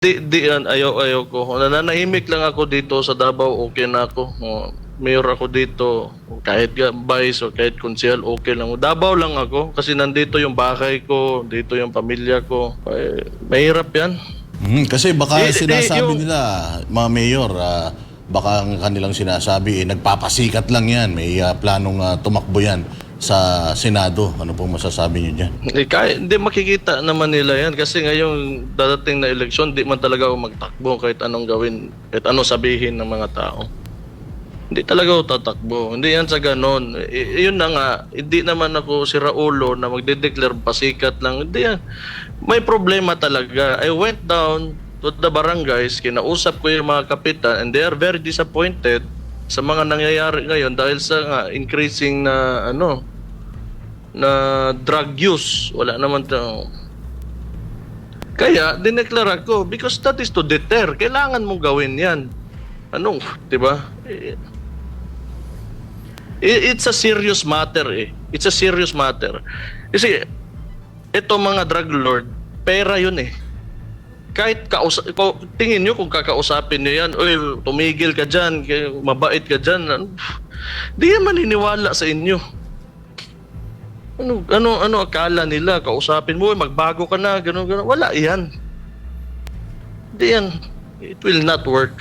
Di, di yan, ayaw, ayaw ko. Nananahimik lang ako dito sa Davao, okay na ako. Oh, mayor ako dito, kahit vice o kahit konsehal, okay lang. Davao lang ako kasi nandito yung bahay ko, dito yung pamilya ko. Eh, mahirap yan. Mhm, kasi baka Eh, eh, sinasabi yung- nila, mga mayor, ah, baka ang kanilang sinasabi, eh, nagpapasikat lang yan. May ah, planong ah, tumakbo yan sa Senado. Ano pong masasabi niyo dyan? Eh, kahit, hindi makikita naman nila yan kasi ngayong dadating na eleksyon, di man talaga ako magtakbo kahit anong gawin, kahit anong sabihin ng mga tao. Hindi talaga ako tatakbo. Hindi yan sa ganon. I- yun na nga, hindi naman ako si Raulo na magde-declare pasikat lang. Hindi yan. May problema talaga. I went down to the barangays, kinausap ko yung mga kapitan and they are very disappointed sa mga nangyayari ngayon dahil sa nga, increasing na ano na drug use. Wala naman to. Kaya, dineklara ko, because that is to deter. Kailangan mong gawin yan. Anong, di ba? It's a serious matter eh. It's a serious matter. Kasi, ito mga drug lord, pera yun eh. Kahit ko- tingin nyo kung kakausapin nyo yan, Uy, tumigil ka dyan, mabait ka dyan. Di yan maniniwala sa inyo. Ano, ano, ano akala nila? Kausapin mo, magbago ka na, gano'n, gano'n. Wala yan. Hindi yan. It will not work.